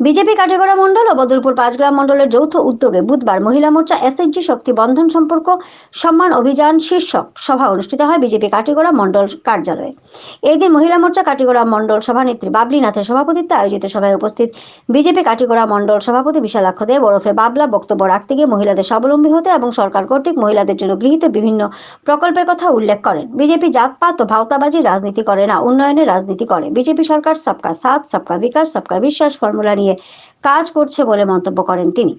BJP Katigora মণ্ডল ও বদরপুর পাঁচগ্রাম মণ্ডলের যৌথ উদ্যোগে বুধবার মহিলা মোর্চা এসএইচজি শক্তি বন্ধন সম্পর্ক সম্মান অভিযান শীর্ষক সভা অনুষ্ঠিত হয় বিজেপি কাটিগড়া মণ্ডল কার্যালয়ে। এই দিন মহিলা মোর্চা কাটিগড়া মণ্ডল সভানেত্রী বাবলি নাথের সভাপতিত্বে আয়োজিত সভায় উপস্থিত বিজেপি কাটিগড়া মণ্ডল সভাপতি বিশালাক্ষ দেব ওরফে বাবলা বক্তব্য রাখতে গিয়ে মহিলাদের স্বাবলম্বী হতে এবং সরকার কর্তৃক মহিলাদের জন্য গৃহীত বিভিন্ন প্রকল্পের কথা উল্লেখ করেন। বিজেপি জাতপাত ও ভাওতাবাজি রাজনীতি করে না উন্নয়নের রাজনীতি করে। বিজেপি সরকার, সবকা সাথ, সবকা বিকাশ, সবকা বিশ্বাস, ফর্মুলা নিয়ে কাজ করছে বলে মন্তব্য করেন তিনি।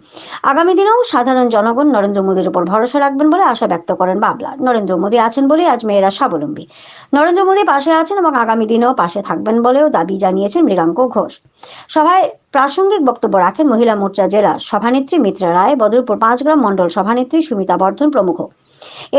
আগামী দিনেও সাধারণ জনগণ নরেন্দ্র মোদীর উপর ভরসা রাখবেন বলে আশা ব্যক্ত করেন বাবলা। নরেন্দ্র মোদী আছেন বলেই আজ মেয়েরা স্বাবলম্বী। নরেন্দ্র মোদী পাশে আছেন এবং আগামী দিনেও পাশে থাকবেন বলেও দাবি জানিয়েছেন মৃগাঙ্ক ঘোষ। সভায় প্রাসঙ্গিক বক্তব্য রাখেন মহিলা মোর্চা জেলা সভানেত্রী মিত্রা রায় বদরপুর পাঁচগ্রাম মণ্ডল সভানেত্রী সুমিতা বর্ধন প্রমুখ।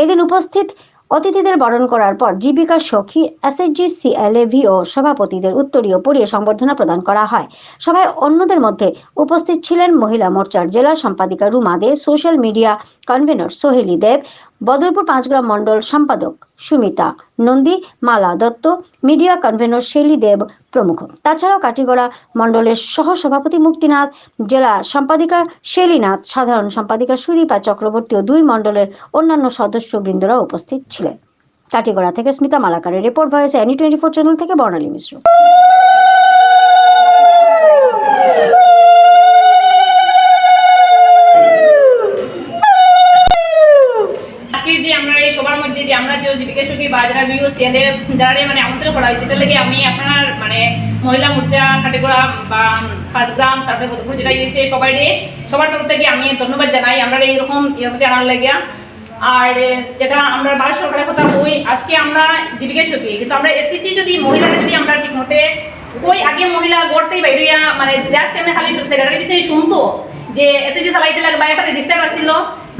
এদিন উপস্থিত অতিথিদের বরণ করার পর জীবিকা সখী এসএসজি সিএলএভি ও সভাপতিদের উত্তরীয় পড়িয়ে সম্বর্ধনা প্রদান করা হয়। সভায় অন্যদের মধ্যে উপস্থিত ছিলেন মহিলা মোর্চার জেলা সম্পাদিকা Ruma Dey, social media convenor Soheli Deb Badarpur Panchgram মণ্ডল সম্পাদক সুমিতা নন্দী, মালা দত্ত, মিডিয়া কনভেনর শেলি দেব প্রমুখ। তাছাড়াও কাটিগড়া মণ্ডলের সহ সভাপতি মুক্তিনাথ, জেলা সম্পাদিকা শেলিনাথ, সাধারণ সম্পাদিকা সুদীপা চক্রবর্তী ও দুই মণ্ডলের অন্যান্য সদস্যবৃন্দরা উপস্থিত ছিলেন। কাটিগড়া থেকে Smita মালাকারের report, voice any twenty four channel থেকে বর্ণালী মিশ্র আজকে যে আমরা এই সবার মধ্যে যে আমরা যে বাজরা বিউ সিএলএফ যারা মানে আমন্ত্রণ করা হয়েছে সেটার লেগে আমি আপনার মানে মহিলা মোর্চা, খাটেগোড়া বা পাঁচগ্রাম তারপরে বদরপুর যেটা ইয়েছে সবাই সবার তরফ থেকে আমি ধন্যবাদ জানাই। আমরা এইরকম ইয়ে জানার লাগিয়া আর, যেটা আমরা ভারত সরকারের কথা বই, আজকে আমরা জীবিকা সখী। কিন্তু আমরা এসিটি যদি মহিলারা যদি আমরা ঠিক মতে ওই আগে মহিলা গড়তেই বাইরিয়া মানে যার টাইমে খালি সেক্রেটারি বিষয়ে শুনতো? যে এসএসজি চালাইতে লাগে বা একটা রেজিস্টার আছিল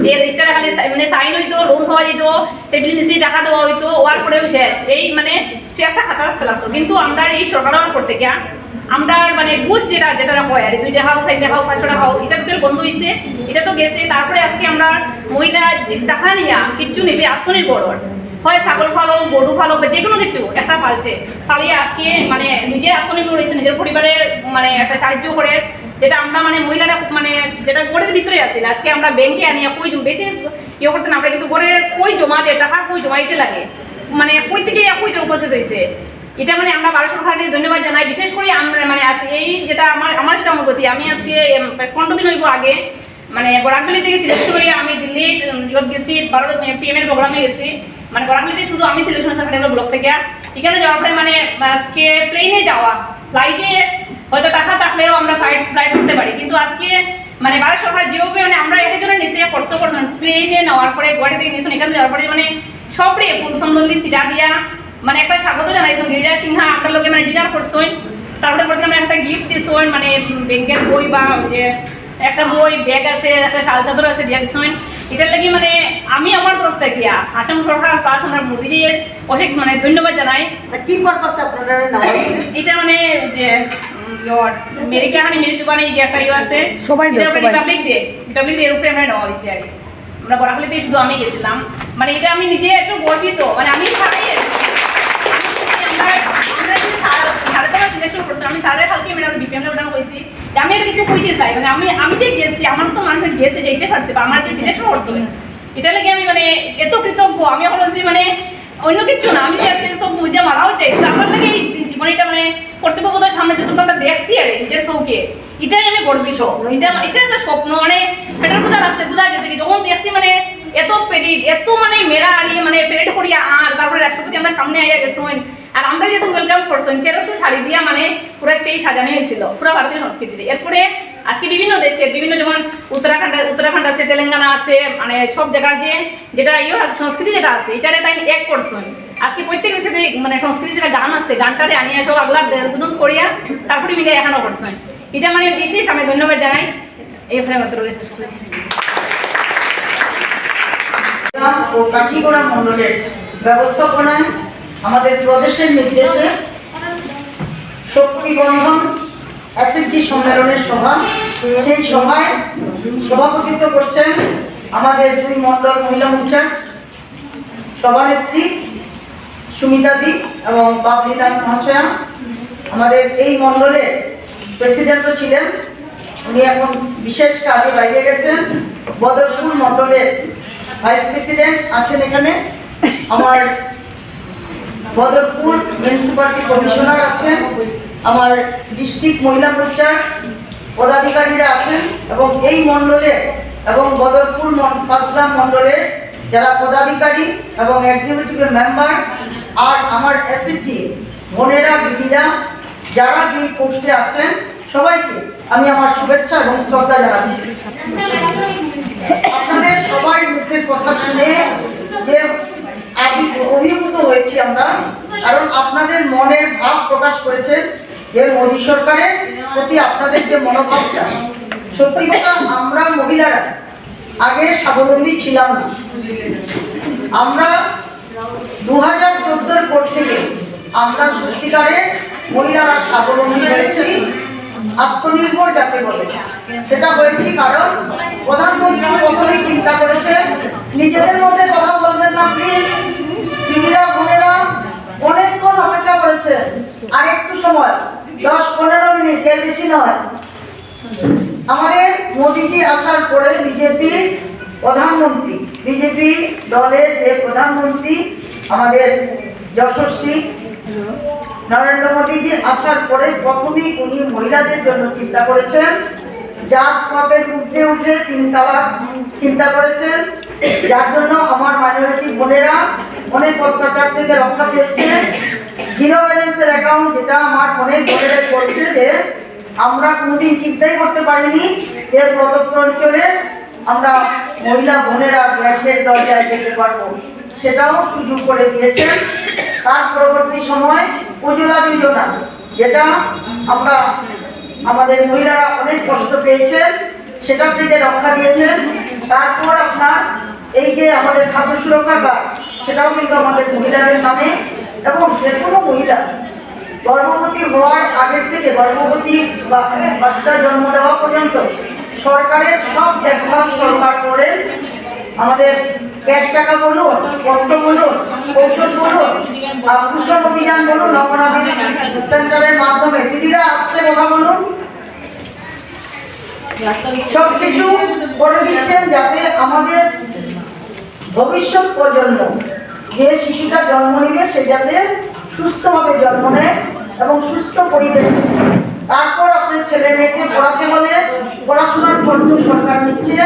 যে রেজিস্টারে খালি মানে সাইন হইতো লোন হওয়া যেত টেবিল নিচে টাকা দেওয়া হইতো ওয়ার পরেও শেষ। এই মানে সে একটা খাতা ফেলাতো কিন্তু আমরা এই সরকার করতে গিয়া আমরা মানে ঘুষ যেটা যেটা হয় আর কি, দুইটা হাও চারটা হাও পাঁচশো টাকা এটা টোটাল বন্ধ হয়েছে এটা তো গেছে। তারপরে আজকে আমরা মহিলা টাকা নিয়া কিচ্ছু নিতে আত্মনির্ভর। হয় ছাগল ফালো গরু ফালো বা যে কোনো কিছু একটা পালছে। ফালিয়ে আজকে মানে নিজে আত্মনির্ভর হয়েছে নিজের পরিবারের মানে একটা সাহায্য করে। যেটা আমরা মানে মহিলারা মানে যেটা ঘরের ভিতরে আছে আজকে আমরা ব্যাংকে আনি কই বেশি ইয়ে করতে না, আমরা কিন্তু ঘরের কই জমা দিয়ে, টাকা কই জমা দিতে লাগে। মানে কই থেকে কইটা উপস্থিত হয়েছে এটা মানে আমরা ভারত সরকারকে ধন্যবাদ জানাই, বিশেষ করে আমরা মানে এই যেটা আমার আমার যেটা অনুভূতি, আমি আজকে পনেরো দিন হইব আগে মানে বরাকবালি থেকে সিলেকশন হয়ে আমি দিল্লি গেছি, ভারত পিএম এর প্রোগ্রামে গেছি। মানে বরাকবালিতে শুধু আমি সিলেকশন সার্টিফিকেট ব্লক থেকে। এখানে যাওয়ার পরে মানে আজকে প্লেনে যাওয়া ফ্লাইটে হয়তো টাকা থাকলেও আমরা ফ্লাইট ফ্লাইট করতে পারি। কিন্তু আজকে মানে ভারত সরকার যেভাবে মানে আমরা এর জন্য নিচে কষ্ট করছেন প্লেনে নেওয়ার পরে থেকে নিয়েছেন এখানে যাওয়ার পরে মানে সবরে ফুল সুন্দরী সিটা দিয়া মানে একটা স্বাগত জানাইছেন গিরিজা সিংহা আপনার লোকে মানে ডিনার করছেন তারপরে বলতে আমরা একটা গিফট দিয়েছেন মানে ব্যাংকের বই বা ওই যে একটা বই ব্যাগ আছে একটা শাল চাদর আছে দিয়া দিয়েছেন এটার লাগি মানে আমি আমার তরফ থেকে আসাম সরকার প্লাস আমরা মোদিজির অনেক মানে ধন্যবাদ জানাই। কি পারপাসে আপনারা এটা মানে যে ইয়র মেরি কাহানি মেরি জুবানি যে একটা ইয়ে আছে। সবাই দেয়, সবাই। রিপাবলিক ডে রিপাবলিক ডে এর উপরে আমরা নেওয়া হয়েছে আর আমরা বরাকলিতে শুধু আমি গেছিলাম। মানে এটা আমি নিজে একটু গর্বিত। মানে আমি ছাড়াই আমি আমরা আমরা যে সারা- সারাটা সিলেকশন করছি আমি সারা কালকে বিপিএম ওটা কইছি যে আমি এটা কিছু কইতে চাই। মানে আমি আমি যে গেছি আমার তো মানুষ গেছে যেতে পারছে বা আমার যে সিলেকশন করছে এটা লাগে আমি মানে এত কৃতজ্ঞ। আমি এখন মানে অন্য কিছু না। আমি যে সব মুজে মারাও চাই। আমার লাগে এই জীবনটা মানে কর্তব্যবোধের সামনে যতটুকু আমরা দেখছি আর নিজের চৌকে এটাই আমি গর্বিত। এটা এটা একটা স্বপ্ন। মানে পেটের বোঝা লাগছে বোঝা গেছে যখন দেখছি মানে এত পেরিড এত মানে মেরা আড়িয়ে মানে পেরেড করিয়া আর, তারপরে রাষ্ট্রপতি আমরা সামনে আইয়া গেছেন। আর আমরা যেহেতু ওয়েলকাম করছেন, তেরোশো শাড়ি দিয়া মানে পুরো স্টেজ সাজানো হয়েছিল, পুরো ভারতীয় সংস্কৃতিতে। এরপরে আজকে বিভিন্ন দেশে বিভিন্ন যেমন উত্তরাখণ্ড উত্তরাখণ্ড আছে, তেলেঙ্গানা আছে মানে সব জায়গার যে যেটা ইয়ে সংস্কৃতি যেটা আছে, এটারে তাই এক করছেন। আজকে প্রত্যেক দেশে মানে সংস্কৃতি যেটা গান আছে, গানটারে আনিয়া সব আগলা ড্যান্স ডুন্স করিয়া তারপরে মিলে এখানে করছেন এটা মানে বিশেষ আমি ধন্যবাদ জানাই। এরপরে মাত্র ও কাঠিগোড়া মণ্ডলের ব্যবস্থাপনায় আমাদের প্রদেশের নির্দেশে শক্তি বন্ধন এসএসজি সম্মেলনের সভা, সেই সভায় সভাপতিত্ব করছেন আমাদের দুই মণ্ডল মহিলা মোর্চার সভানেত্রী সুমিতা দি এবং বাবলিনাথ মহাশয়া। আমাদের এই মণ্ডলের প্রেসিডেন্টও ছিলেন। উনি এখন বিশেষ কাজে বাইরে গেছেন। বদরপুর মণ্ডলের ভাইস প্রেসিডেন্ট আছেন এখানে। আমার বদরপুর মিউনিসিপালিটি কমিশনার আছেন। আমার ডিস্ট্রিক্ট মহিলা মোর্চার পদাধিকারীরা আছেন এবং এই মণ্ডলে এবং বদরপুর পাঁচগ্রাম মণ্ডলের যারা পদাধিকারী এবং এক্সিকিউটিভ মেম্বার আর আমার এসএসজি বোনেরা, দিদিরা, যারা যে পোস্টে আছেন, সবাইকে আমি আমার শুভেচ্ছা এবং শ্রদ্ধা জানাচ্ছি। আপনাদের সবাই মুখের কথা শুনে যে অভিভূত হয়েছি আমরা, কারণ আপনাদের মনের ভাব প্রকাশ করেছেন যে মোদী সরকারের প্রতি আপনাদের যে মনোভাবটা, সত্যি কথা আমরা মহিলারা আগে স্বাবলম্বী ছিলাম না। আমরা দু হাজার চোদ্দোর পর থেকে আমরা সত্যিকারে মহিলারা স্বাবলম্বী হয়েছি আত্মনির্ভর যাকে বলে। সেটা হয়েছি কারণ প্রধানমন্ত্রী প্রথমেই চিন্তা করেছে, নিজেদের মধ্যে কথা বলবেন না প্লিজ দিদিরা, বোনেরা, অনেকক্ষণ অপেক্ষা করেছে। আর একটু সময়, দশ পনেরো মিনিট, এর বেশি নয়। আমাদের মোদিজি আসার পরে বিজেপি প্রধানমন্ত্রী বিজেপি দলের যে প্রধানমন্ত্রী আমাদের যশস্বী নরেন্দ্র মোদীজি আসার পরে প্রথমেই উনি মহিলাদের জন্য চিন্তা করেছেন। জাত পাতের ঊর্ধ্বে উঠে তিন তালাক চিন্তা করেছেন। যার জন্য আমার মাইনরিটি বোনেরা অনেক অত্যাচার থেকে রক্ষা পেয়েছে। জিরো ব্যালেন্সের অ্যাকাউন্ট যেটা আমার অনেক বোনেরাই বলছে যে, আমরা কোনোদিন চিন্তাই করতে পারিনি যে প্রদত্ত অঞ্চলে আমরা মহিলা বোনেরা ব্যাংকের দরজায় যেতে পারব। সেটাও সুযোগ করে দিয়েছেন। তার পরবর্তী সময় উজ্জ্বলা যোজনা, যেটা আমরা, আমাদের মহিলারা অনেক কষ্ট পেয়েছেন, সেটা থেকে রক্ষা দিয়েছেন। তারপর আপনার এই যে আমাদের খাদ্য সুরক্ষা কার্ড, সেটাও কিন্তু আমাদের মহিলাদের নামে এবং যে কোনো মহিলা গর্ভবতী হওয়ার আগের থেকে গর্ভবতী বাচ্চা জন্ম দেওয়া পর্যন্ত সরকারের সব দেখভাল সরকার করে আমাদের ক্যাশ টাকা বলুন পত্র বলুন, ঔষধ বলুন আর কুষণ অভিযান বলুন নমনাদি সেন্টারের মাধ্যমে। দিদিরা আসতে কথা বলুন। সবকিছু করে দিচ্ছেন যাতে আমাদের ভবিষ্যৎ প্রজন্ম, যে শিশুটা জন্ম নিবে, সে যাতে সুস্থভাবে জন্ম নেয় এবং সুস্থ পরিবেশে তারপর আপনার ছেলে মেয়েকে পড়াতে হলে পড়াশোনার খরচ সরকার নিচ্ছে।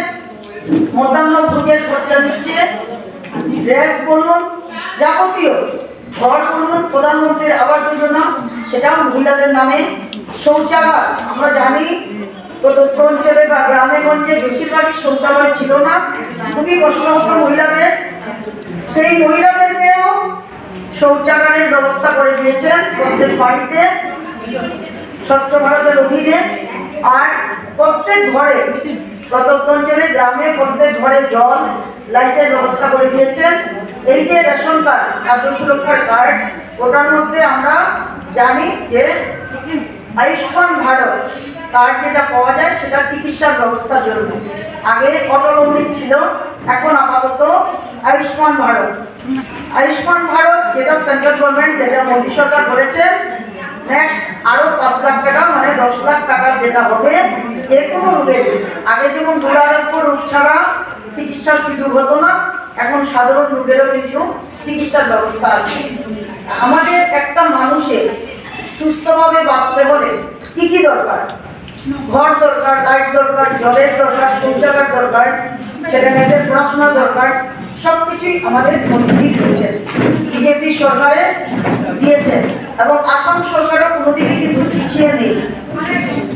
মধ্যাহ্ন ভোজের খরচা নিচ্ছে ড্রেস বলুন, যাবতীয় ঘর বলুন, প্রধানমন্ত্রীর আবাস যোজনা সেটাও মহিলাদের নামে শৌচাগার। আমরা জানি প্রদত্ত অঞ্চলে বা গ্রামে গঞ্জে বেশিরভাগই শৌচালয় ছিল না। খুবই কষ্ট হতো মহিলাদের। সেই মহিলাদেরকেও শৌচাগারের ব্যবস্থা করে দিয়েছেন প্রত্যেক বাড়িতে, স্বচ্ছ ভারতের অধীনে। আর প্রত্যেক ঘরে প্রত্যেক অঞ্চলে গ্রামে প্রত্যেক ঘরে জল, লাইটের ব্যবস্থা করে দিয়েছেন। এই যে রেশন কার্ড, খাদ্য সুরক্ষার কার্ড, ওটার মধ্যে আমরা জানি যে আয়ুষ্মান ভারত কার্ড যেটা পাওয়া যায়, সেটা চিকিৎসার ব্যবস্থার জন্য। আগে অটল অমৃত ছিল, এখন আপাতত আয়ুষ্মান ভারত। আয়ুষ্মান ভারত যেটা সেন্ট্রাল গভর্নমেন্ট যেটা মোদী সরকার করেছে নেক্সট আরও পাঁচ লাখ টাকা মানে দশ লাখ টাকার যেটা হবে, যে কোনো রোগের। আগে যেমন দুরারোগ্য রোগ ছাড়া চিকিৎসার সুযোগ হতো না, এখন সাধারণ রোগেরও কিন্তু চিকিৎসার ব্যবস্থা আছে। আমাদের একটা মানুষের সুস্থভাবে বাঁচতে হলে কি কি দরকার? ঘর দরকার লাইট দরকার, জলের দরকার, শৌচাগার দরকার ছেলে মেয়েদের পড়াশোনা দরকার সব কিছুই আমাদের মোদীজি দিয়েছেন বিজেপি সরকারে দিয়েছেন এবং আসাম সরকারও কোনোদিনই কিন্তু পিছিয়ে নেই।